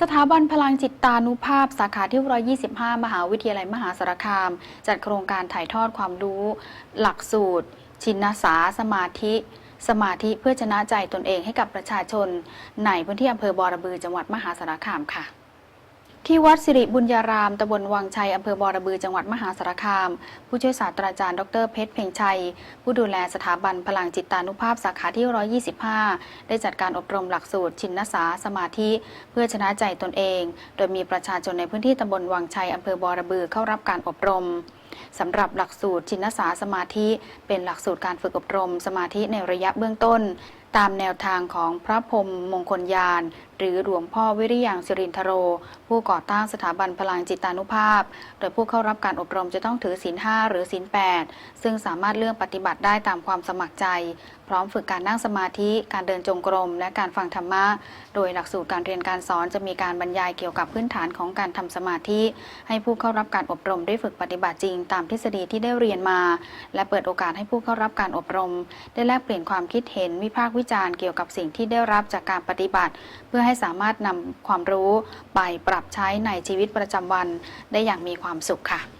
สถาบันพลังจิตตานุภาพ สาขาที่ 125 มหาวิทยาลัยมหาสารคาม จัดโครงการถ่ายทอดความรู้ หลักสูตร ชินสาสมาธิ สมาธิเพื่อชนะใจตนเองให้กับประชาชน ในพื้นที่อำเภอบอระบือจังหวัดมหาสารคามค่ะ ที่วัดสิริบุญญาราม ตำบลวังชัย อำเภอบอระบือ จังหวัดมหาสารคาม ผู้ช่วยศาสตราจารย์ ดรเพชรเพ่งชัย ผู้ดูแลสถาบันพลังจิตตานุภาพสาขาที่ 125 ได้จัดการอบรมหลักสูตร ชินนสาสมาธิ เพื่อชนะใจตนเอง โดยมีประชาชนในพื้นที่ตำบลวังชัย อำเภอบอระบือเข้ารับการอบรมสำหรับหลักสูตรชินสาสมาธิ เป็นหลักสูตรการฝึกอบรมสมาธิในระยะเบื้องต้น ตามแนวทางของพระพรมมงคลยาน หรือหลวงพ่อวิริยังสิรินทโร ผู้ก่อตั้งสถาบันพลังจิตานุภาพ โดยผู้เข้ารับการอบรมจะต้องถือศีล5หรือศีล8ซึ่งสามารถเลือกปฏิบัติได้ตามความสมัครใจ พร้อมฝึกการนั่งสมาธิการเดินจงกรม และการฟังธรรมะ โดยหลักสูตรการเรียนการสอนจะมีการบรรยายเกี่ยวกับพื้นฐานของการทำสมาธิ ให้ผู้เข้ารับการอบรมได้ฝึกปฏิบัติจริง ตามทฤษฎีที่ได้เรียนมา และเปิดโอกาสให้ผู้เข้ารับการอบรม ได้แลกเปลี่ยนความคิดเห็นวิพากษ์วิจารณ์เกี่ยวกับสิ่งที่ได้รับจากการปฏิบัติ เพื่อให้สามารถนำความรู้ไปปรับใช้ในชีวิตประจำวันได้อย่างมีความสุขค่ะ